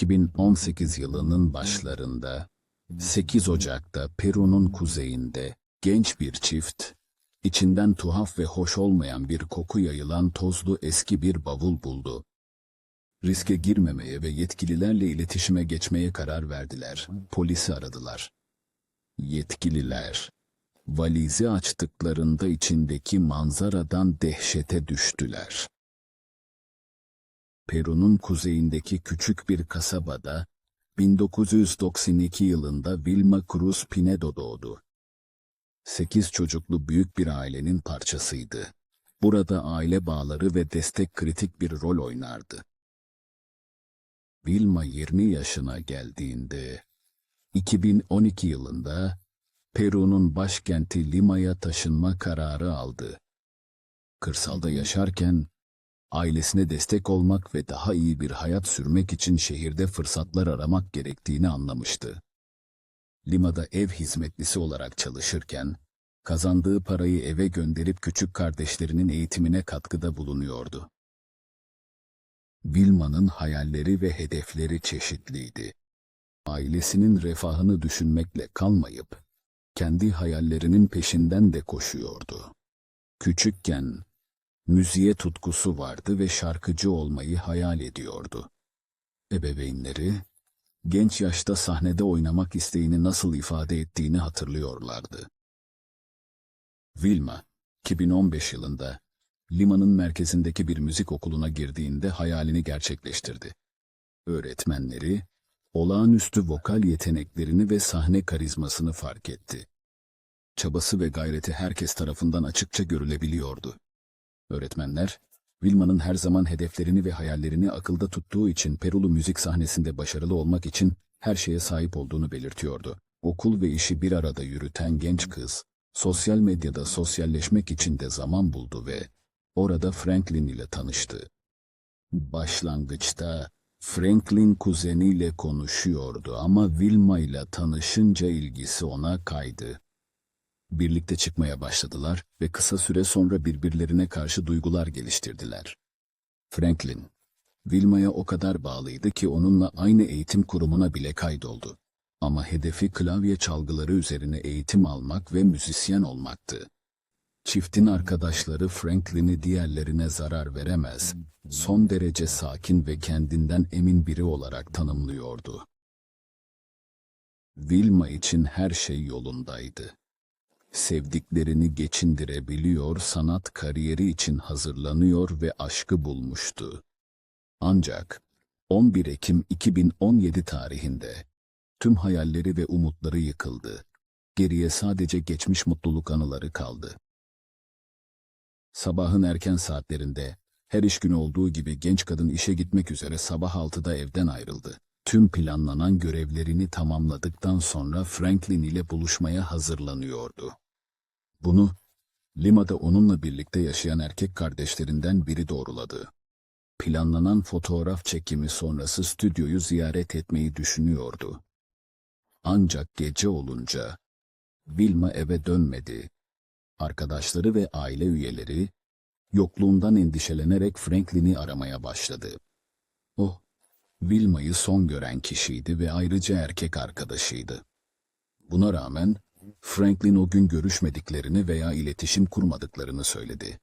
2018 yılının başlarında 8 Ocak'ta Peru'nun kuzeyinde genç bir çift, içinden tuhaf ve hoş olmayan bir koku yayılan tozlu eski bir bavul buldu. Riske girmemeye ve yetkililerle iletişime geçmeye karar verdiler. Polisi aradılar. Yetkililer, valizi açtıklarında içindeki manzaradan dehşete düştüler. Peru'nun kuzeyindeki küçük bir kasabada 1992 yılında Vilma Cruz Pinedo doğdu. Sekiz çocuklu büyük bir ailenin parçasıydı. Burada aile bağları ve destek kritik bir rol oynardı. Vilma 20 yaşına geldiğinde 2012 yılında Peru'nun başkenti Lima'ya taşınma kararı aldı. Kırsalda yaşarken ailesine destek olmak ve daha iyi bir hayat sürmek için şehirde fırsatlar aramak gerektiğini anlamıştı. Lima'da ev hizmetlisi olarak çalışırken, kazandığı parayı eve gönderip küçük kardeşlerinin eğitimine katkıda bulunuyordu. Vilma'nın hayalleri ve hedefleri çeşitliydi. Ailesinin refahını düşünmekle kalmayıp, kendi hayallerinin peşinden de koşuyordu. Küçükken, müziğe tutkusu vardı ve şarkıcı olmayı hayal ediyordu. Ebeveynleri, genç yaşta sahnede oynamak isteğini nasıl ifade ettiğini hatırlıyorlardı. Vilma, 2015 yılında Lima'nın merkezindeki bir müzik okuluna girdiğinde hayalini gerçekleştirdi. Öğretmenleri, olağanüstü vokal yeteneklerini ve sahne karizmasını fark etti. Çabası ve gayreti herkes tarafından açıkça görülebiliyordu. Öğretmenler, Vilma'nın her zaman hedeflerini ve hayallerini akılda tuttuğu için Perulu müzik sahnesinde başarılı olmak için her şeye sahip olduğunu belirtiyordu. Okul ve işi bir arada yürüten genç kız, sosyal medyada sosyalleşmek için de zaman buldu ve orada Franklin ile tanıştı. Başlangıçta Franklin kuzeniyle konuşuyordu ama Vilma ile tanışınca ilgisi ona kaydı. Birlikte çıkmaya başladılar ve kısa süre sonra birbirlerine karşı duygular geliştirdiler. Franklin, Vilma'ya o kadar bağlıydı ki onunla aynı eğitim kurumuna bile kaydoldu. Ama hedefi klavye çalgıları üzerine eğitim almak ve müzisyen olmaktı. Çiftin arkadaşları Franklin'i diğerlerine zarar veremez, son derece sakin ve kendinden emin biri olarak tanımlıyordu. Vilma için her şey yolundaydı sevdiklerini geçindirebiliyor, sanat kariyeri için hazırlanıyor ve aşkı bulmuştu. Ancak 11 Ekim 2017 tarihinde tüm hayalleri ve umutları yıkıldı. Geriye sadece geçmiş mutluluk anıları kaldı. Sabahın erken saatlerinde her iş günü olduğu gibi genç kadın işe gitmek üzere sabah 6'da evden ayrıldı. Tüm planlanan görevlerini tamamladıktan sonra Franklin ile buluşmaya hazırlanıyordu. Bunu Lima'da onunla birlikte yaşayan erkek kardeşlerinden biri doğruladı. Planlanan fotoğraf çekimi sonrası stüdyoyu ziyaret etmeyi düşünüyordu. Ancak gece olunca Vilma eve dönmedi. Arkadaşları ve aile üyeleri yokluğundan endişelenerek Franklin'i aramaya başladı. O, Vilma'yı son gören kişiydi ve ayrıca erkek arkadaşıydı. Buna rağmen Franklin o gün görüşmediklerini veya iletişim kurmadıklarını söyledi.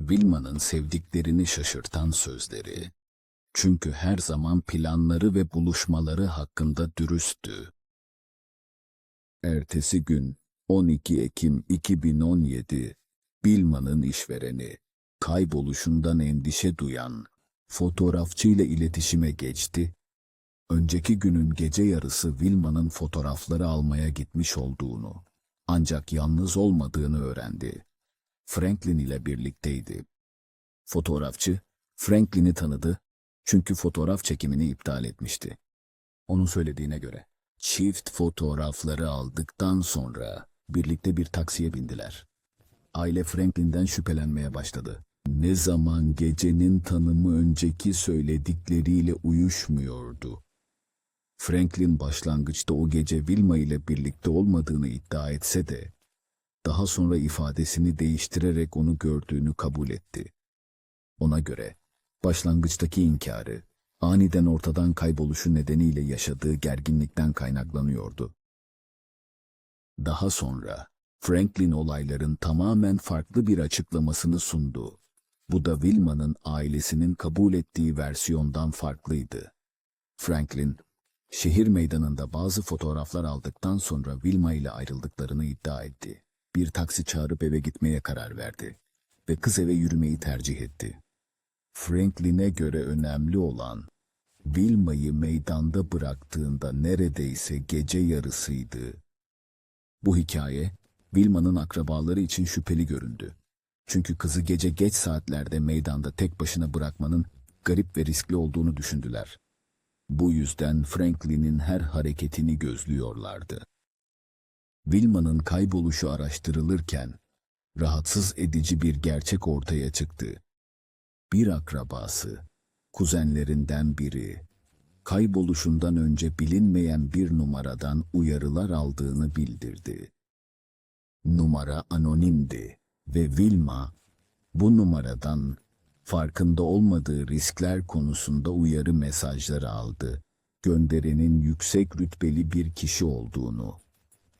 Vilma'nın sevdiklerini şaşırtan sözleri. Çünkü her zaman planları ve buluşmaları hakkında dürüsttü. Ertesi gün 12 Ekim 2017 Vilma'nın işvereni kayboluşundan endişe duyan fotoğrafçıyla iletişime geçti önceki günün gece yarısı Vilma'nın fotoğrafları almaya gitmiş olduğunu, ancak yalnız olmadığını öğrendi. Franklin ile birlikteydi. Fotoğrafçı, Franklin'i tanıdı çünkü fotoğraf çekimini iptal etmişti. Onun söylediğine göre, çift fotoğrafları aldıktan sonra birlikte bir taksiye bindiler. Aile Franklin'den şüphelenmeye başladı. Ne zaman gecenin tanımı önceki söyledikleriyle uyuşmuyordu. Franklin başlangıçta o gece Vilma ile birlikte olmadığını iddia etse de, daha sonra ifadesini değiştirerek onu gördüğünü kabul etti. Ona göre, başlangıçtaki inkarı, aniden ortadan kayboluşu nedeniyle yaşadığı gerginlikten kaynaklanıyordu. Daha sonra Franklin olayların tamamen farklı bir açıklamasını sundu. Bu da Wilma'nın ailesinin kabul ettiği versiyondan farklıydı. Franklin, şehir meydanında bazı fotoğraflar aldıktan sonra Wilma ile ayrıldıklarını iddia etti. Bir taksi çağırıp eve gitmeye karar verdi ve kız eve yürümeyi tercih etti. Franklin'e göre önemli olan, Wilma'yı meydanda bıraktığında neredeyse gece yarısıydı. Bu hikaye, Wilma'nın akrabaları için şüpheli göründü. Çünkü kızı gece geç saatlerde meydanda tek başına bırakmanın garip ve riskli olduğunu düşündüler. Bu yüzden Franklin'in her hareketini gözlüyorlardı. Wilma'nın kayboluşu araştırılırken, rahatsız edici bir gerçek ortaya çıktı. Bir akrabası, kuzenlerinden biri, kayboluşundan önce bilinmeyen bir numaradan uyarılar aldığını bildirdi. Numara anonimdi ve Wilma bu numaradan farkında olmadığı riskler konusunda uyarı mesajları aldı. Gönderenin yüksek rütbeli bir kişi olduğunu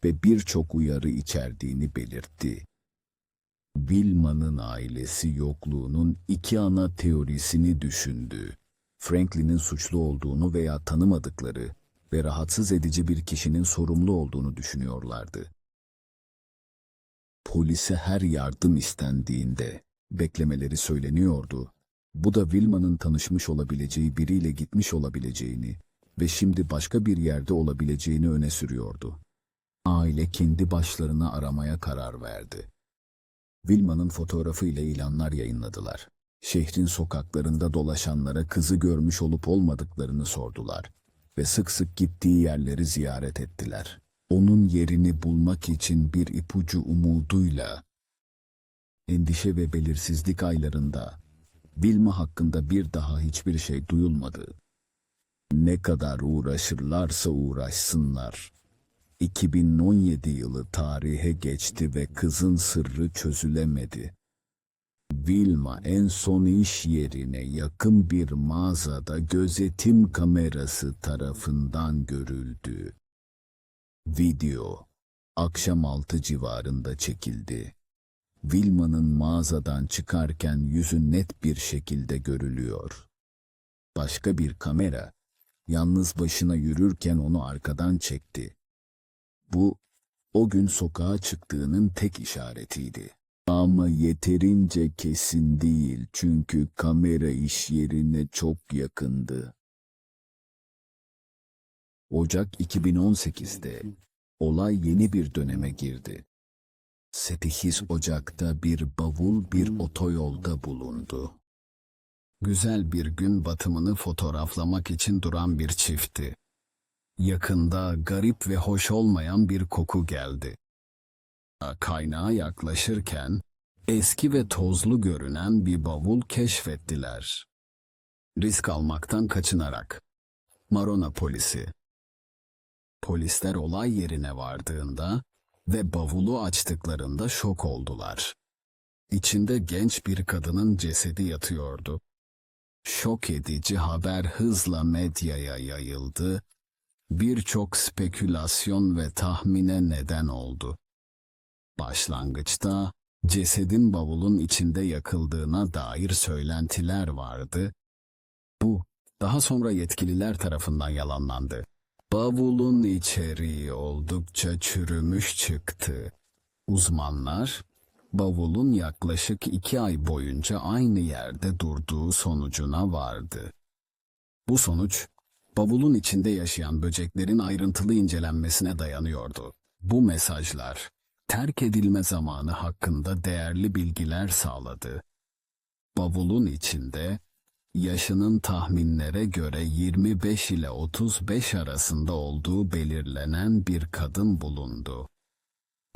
ve birçok uyarı içerdiğini belirtti. Wilma'nın ailesi yokluğunun iki ana teorisini düşündü. Franklin'in suçlu olduğunu veya tanımadıkları ve rahatsız edici bir kişinin sorumlu olduğunu düşünüyorlardı. Polise her yardım istendiğinde beklemeleri söyleniyordu. Bu da Wilma'nın tanışmış olabileceği biriyle gitmiş olabileceğini ve şimdi başka bir yerde olabileceğini öne sürüyordu. Aile kendi başlarına aramaya karar verdi. Wilma'nın fotoğrafı ile ilanlar yayınladılar. Şehrin sokaklarında dolaşanlara kızı görmüş olup olmadıklarını sordular ve sık sık gittiği yerleri ziyaret ettiler. Onun yerini bulmak için bir ipucu umuduyla endişe ve belirsizlik aylarında Wilma hakkında bir daha hiçbir şey duyulmadı. Ne kadar uğraşırlarsa uğraşsınlar. 2017 yılı tarihe geçti ve kızın sırrı çözülemedi. Vilma en son iş yerine yakın bir mağazada gözetim kamerası tarafından görüldü. Video akşam altı civarında çekildi. Vilma'nın mağazadan çıkarken yüzü net bir şekilde görülüyor. Başka bir kamera yalnız başına yürürken onu arkadan çekti. Bu o gün sokağa çıktığının tek işaretiydi. Ama yeterince kesin değil çünkü kamera iş yerine çok yakındı. Ocak 2018'de olay yeni bir döneme girdi. 8 Ocak'ta bir bavul bir otoyolda bulundu. Güzel bir gün batımını fotoğraflamak için duran bir çiftti. Yakında garip ve hoş olmayan bir koku geldi. Kaynağa yaklaşırken eski ve tozlu görünen bir bavul keşfettiler. Risk almaktan kaçınarak. Marona polisi. Polisler olay yerine vardığında ve bavulu açtıklarında şok oldular. İçinde genç bir kadının cesedi yatıyordu. Şok edici haber hızla medyaya yayıldı, birçok spekülasyon ve tahmine neden oldu. Başlangıçta cesedin bavulun içinde yakıldığına dair söylentiler vardı. Bu daha sonra yetkililer tarafından yalanlandı. Bavulun içeriği oldukça çürümüş çıktı. Uzmanlar, bavulun yaklaşık iki ay boyunca aynı yerde durduğu sonucuna vardı. Bu sonuç, bavulun içinde yaşayan böceklerin ayrıntılı incelenmesine dayanıyordu. Bu mesajlar, terk edilme zamanı hakkında değerli bilgiler sağladı. Bavulun içinde, yaşının tahminlere göre 25 ile 35 arasında olduğu belirlenen bir kadın bulundu.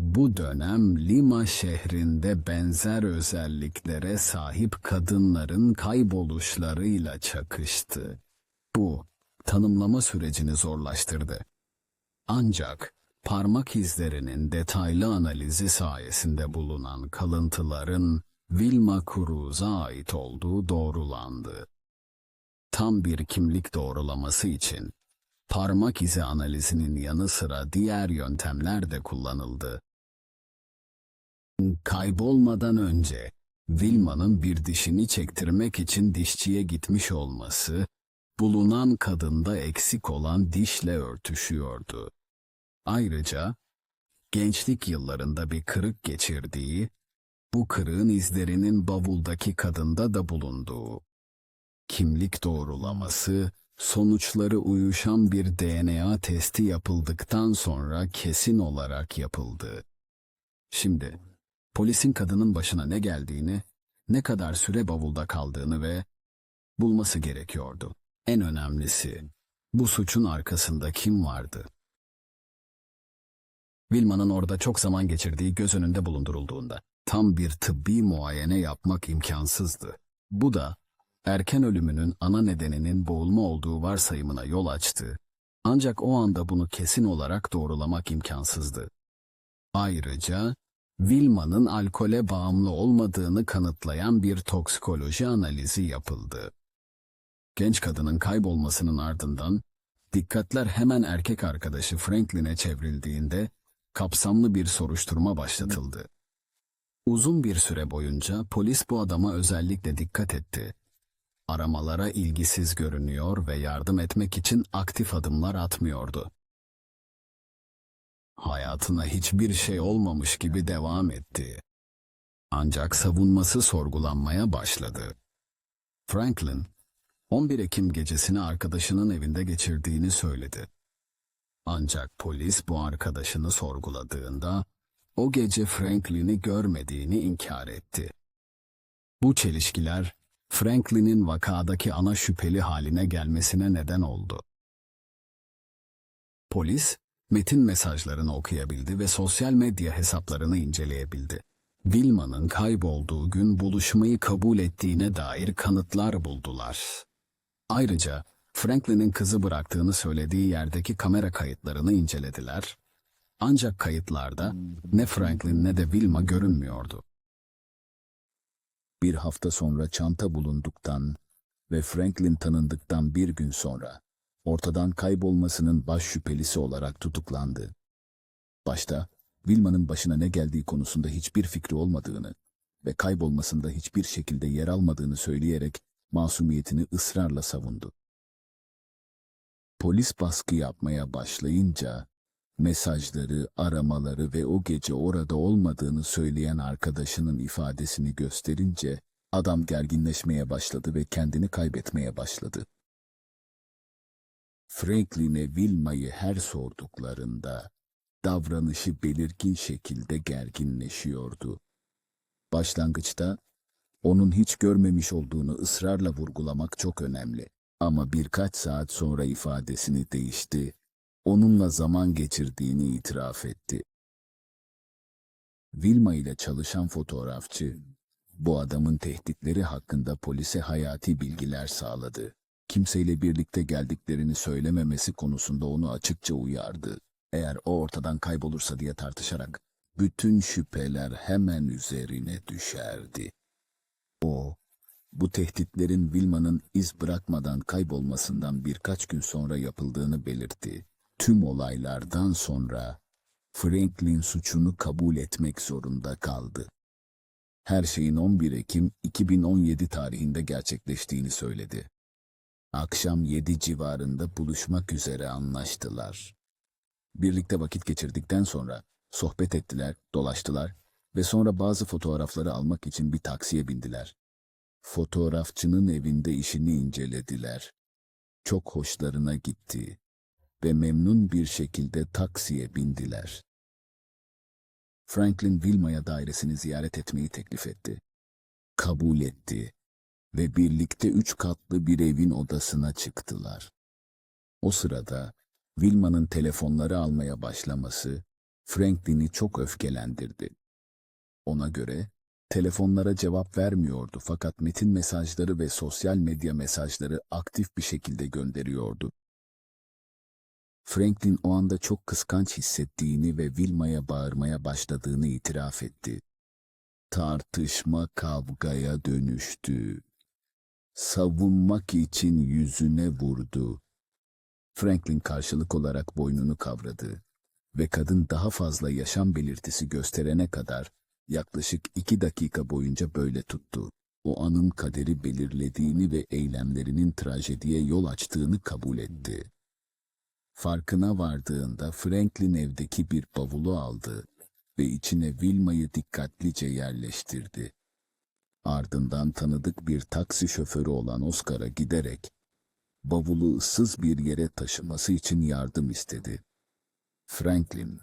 Bu dönem Lima şehrinde benzer özelliklere sahip kadınların kayboluşlarıyla çakıştı. Bu, tanımlama sürecini zorlaştırdı. Ancak parmak izlerinin detaylı analizi sayesinde bulunan kalıntıların Vilma Cruz'a ait olduğu doğrulandı. tam bir kimlik doğrulaması için parmak izi analizinin yanı sıra diğer yöntemler de kullanıldı. Kaybolmadan önce Vilma'nın bir dişini çektirmek için dişçiye gitmiş olması, bulunan kadında eksik olan dişle örtüşüyordu. Ayrıca gençlik yıllarında bir kırık geçirdiği, bu kırığın izlerinin bavuldaki kadında da bulunduğu. Kimlik doğrulaması, sonuçları uyuşan bir DNA testi yapıldıktan sonra kesin olarak yapıldı. Şimdi, polisin kadının başına ne geldiğini, ne kadar süre bavulda kaldığını ve bulması gerekiyordu. En önemlisi, bu suçun arkasında kim vardı? Vilma'nın orada çok zaman geçirdiği göz önünde bulundurulduğunda tam bir tıbbi muayene yapmak imkansızdı. Bu da erken ölümünün ana nedeninin boğulma olduğu varsayımına yol açtı. Ancak o anda bunu kesin olarak doğrulamak imkansızdı. Ayrıca Vilma'nın alkole bağımlı olmadığını kanıtlayan bir toksikoloji analizi yapıldı. Genç kadının kaybolmasının ardından dikkatler hemen erkek arkadaşı Franklin'e çevrildiğinde kapsamlı bir soruşturma başlatıldı. Uzun bir süre boyunca polis bu adama özellikle dikkat etti. Aramalara ilgisiz görünüyor ve yardım etmek için aktif adımlar atmıyordu. Hayatına hiçbir şey olmamış gibi devam etti. Ancak savunması sorgulanmaya başladı. Franklin, 11 Ekim gecesini arkadaşının evinde geçirdiğini söyledi. Ancak polis bu arkadaşını sorguladığında o gece Franklin'i görmediğini inkar etti. Bu çelişkiler Franklin'in vakadaki ana şüpheli haline gelmesine neden oldu. Polis, metin mesajlarını okuyabildi ve sosyal medya hesaplarını inceleyebildi. Vilma'nın kaybolduğu gün buluşmayı kabul ettiğine dair kanıtlar buldular. Ayrıca Franklin'in kızı bıraktığını söylediği yerdeki kamera kayıtlarını incelediler. Ancak kayıtlarda ne Franklin ne de Wilma görünmüyordu. Bir hafta sonra çanta bulunduktan ve Franklin tanındıktan bir gün sonra ortadan kaybolmasının baş şüphelisi olarak tutuklandı. Başta Wilma'nın başına ne geldiği konusunda hiçbir fikri olmadığını ve kaybolmasında hiçbir şekilde yer almadığını söyleyerek masumiyetini ısrarla savundu. Polis baskı yapmaya başlayınca mesajları, aramaları ve o gece orada olmadığını söyleyen arkadaşının ifadesini gösterince adam gerginleşmeye başladı ve kendini kaybetmeye başladı. Franklin'e Wilma'yı her sorduklarında davranışı belirgin şekilde gerginleşiyordu. Başlangıçta onun hiç görmemiş olduğunu ısrarla vurgulamak çok önemli. Ama birkaç saat sonra ifadesini değişti. Onunla zaman geçirdiğini itiraf etti. Vilma ile çalışan fotoğrafçı, bu adamın tehditleri hakkında polise hayati bilgiler sağladı. Kimseyle birlikte geldiklerini söylememesi konusunda onu açıkça uyardı. Eğer o ortadan kaybolursa diye tartışarak, bütün şüpheler hemen üzerine düşerdi. O, bu tehditlerin Wilma'nın iz bırakmadan kaybolmasından birkaç gün sonra yapıldığını belirtti. Tüm olaylardan sonra Franklin suçunu kabul etmek zorunda kaldı. Her şeyin 11 Ekim 2017 tarihinde gerçekleştiğini söyledi. Akşam 7 civarında buluşmak üzere anlaştılar. Birlikte vakit geçirdikten sonra sohbet ettiler, dolaştılar ve sonra bazı fotoğrafları almak için bir taksiye bindiler. Fotoğrafçının evinde işini incelediler. Çok hoşlarına gitti ve memnun bir şekilde taksiye bindiler. Franklin Wilma'ya dairesini ziyaret etmeyi teklif etti. Kabul etti ve birlikte üç katlı bir evin odasına çıktılar. O sırada Wilma'nın telefonları almaya başlaması Franklin'i çok öfkelendirdi. Ona göre telefonlara cevap vermiyordu fakat metin mesajları ve sosyal medya mesajları aktif bir şekilde gönderiyordu. Franklin o anda çok kıskanç hissettiğini ve Wilma'ya bağırmaya başladığını itiraf etti. Tartışma kavgaya dönüştü. savunmak için yüzüne vurdu. Franklin karşılık olarak boynunu kavradı ve kadın daha fazla yaşam belirtisi gösterene kadar yaklaşık iki dakika boyunca böyle tuttu. O anın kaderi belirlediğini ve eylemlerinin trajediye yol açtığını kabul etti. Farkına vardığında Franklin evdeki bir bavulu aldı ve içine Wilma'yı dikkatlice yerleştirdi. Ardından tanıdık bir taksi şoförü olan Oscar'a giderek bavulu ıssız bir yere taşıması için yardım istedi. Franklin,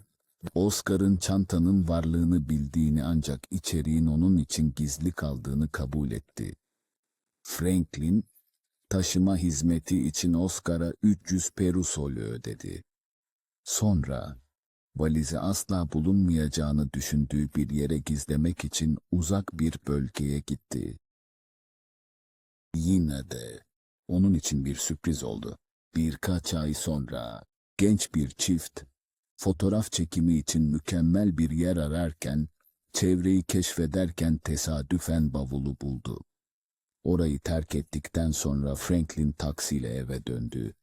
Oscar'ın çantanın varlığını bildiğini ancak içeriğin onun için gizli kaldığını kabul etti. Franklin, taşıma hizmeti için Oscar'a 300 perusol ödedi. Sonra, valizi asla bulunmayacağını düşündüğü bir yere gizlemek için uzak bir bölgeye gitti. Yine de onun için bir sürpriz oldu. Birkaç ay sonra genç bir çift fotoğraf çekimi için mükemmel bir yer ararken çevreyi keşfederken tesadüfen bavulu buldu. Orayı terk ettikten sonra Franklin taksiyle eve döndü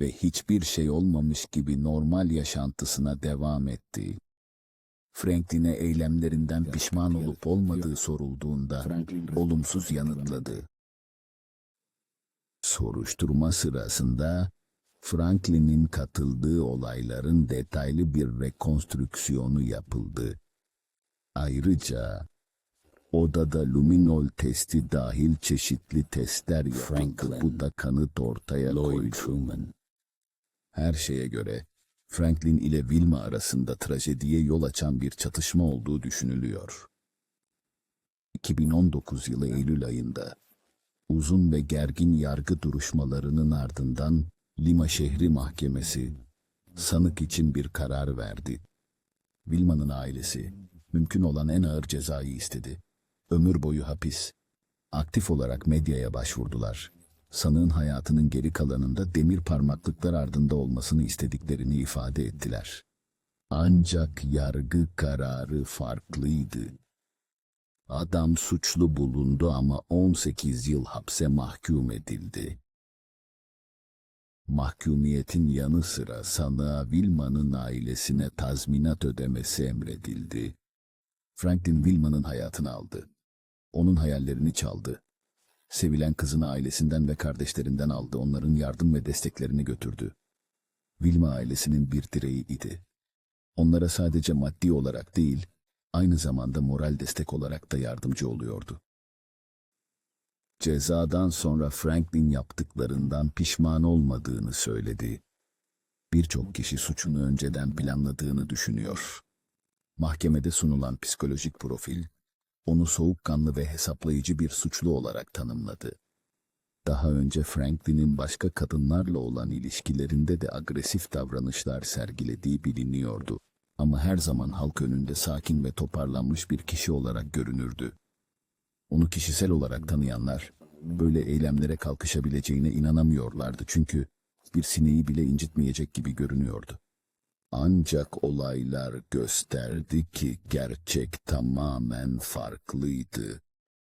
ve hiçbir şey olmamış gibi normal yaşantısına devam etti. Franklin'e eylemlerinden pişman olup olmadığı sorulduğunda olumsuz yanıtladı. Soruşturma sırasında Franklin'in katıldığı olayların detaylı bir rekonstrüksiyonu yapıldı. Ayrıca odada luminol testi dahil çeşitli testler yapıldı. Bu da kanıt ortaya koydu. Her şeye göre Franklin ile Wilma arasında trajediye yol açan bir çatışma olduğu düşünülüyor. 2019 yılı Eylül ayında uzun ve gergin yargı duruşmalarının ardından Lima Şehri Mahkemesi sanık için bir karar verdi. Wilma'nın ailesi mümkün olan en ağır cezayı istedi. Ömür boyu hapis. Aktif olarak medyaya başvurdular. Sanığın hayatının geri kalanında demir parmaklıklar ardında olmasını istediklerini ifade ettiler. Ancak yargı kararı farklıydı. Adam suçlu bulundu ama 18 yıl hapse mahkum edildi. Mahkumiyetin yanı sıra sanığa Wilma'nın ailesine tazminat ödemesi emredildi. Franklin Wilma'nın hayatını aldı. Onun hayallerini çaldı. Sevilen kızını ailesinden ve kardeşlerinden aldı. Onların yardım ve desteklerini götürdü. Wilma ailesinin bir direği idi. Onlara sadece maddi olarak değil, aynı zamanda moral destek olarak da yardımcı oluyordu. Cezadan sonra Franklin yaptıklarından pişman olmadığını söyledi. Birçok kişi suçunu önceden planladığını düşünüyor. Mahkemede sunulan psikolojik profil, onu soğukkanlı ve hesaplayıcı bir suçlu olarak tanımladı. Daha önce Franklin'in başka kadınlarla olan ilişkilerinde de agresif davranışlar sergilediği biliniyordu. Ama her zaman halk önünde sakin ve toparlanmış bir kişi olarak görünürdü. Onu kişisel olarak tanıyanlar, böyle eylemlere kalkışabileceğine inanamıyorlardı çünkü bir sineği bile incitmeyecek gibi görünüyordu. Ancak olaylar gösterdi ki gerçek tamamen farklıydı.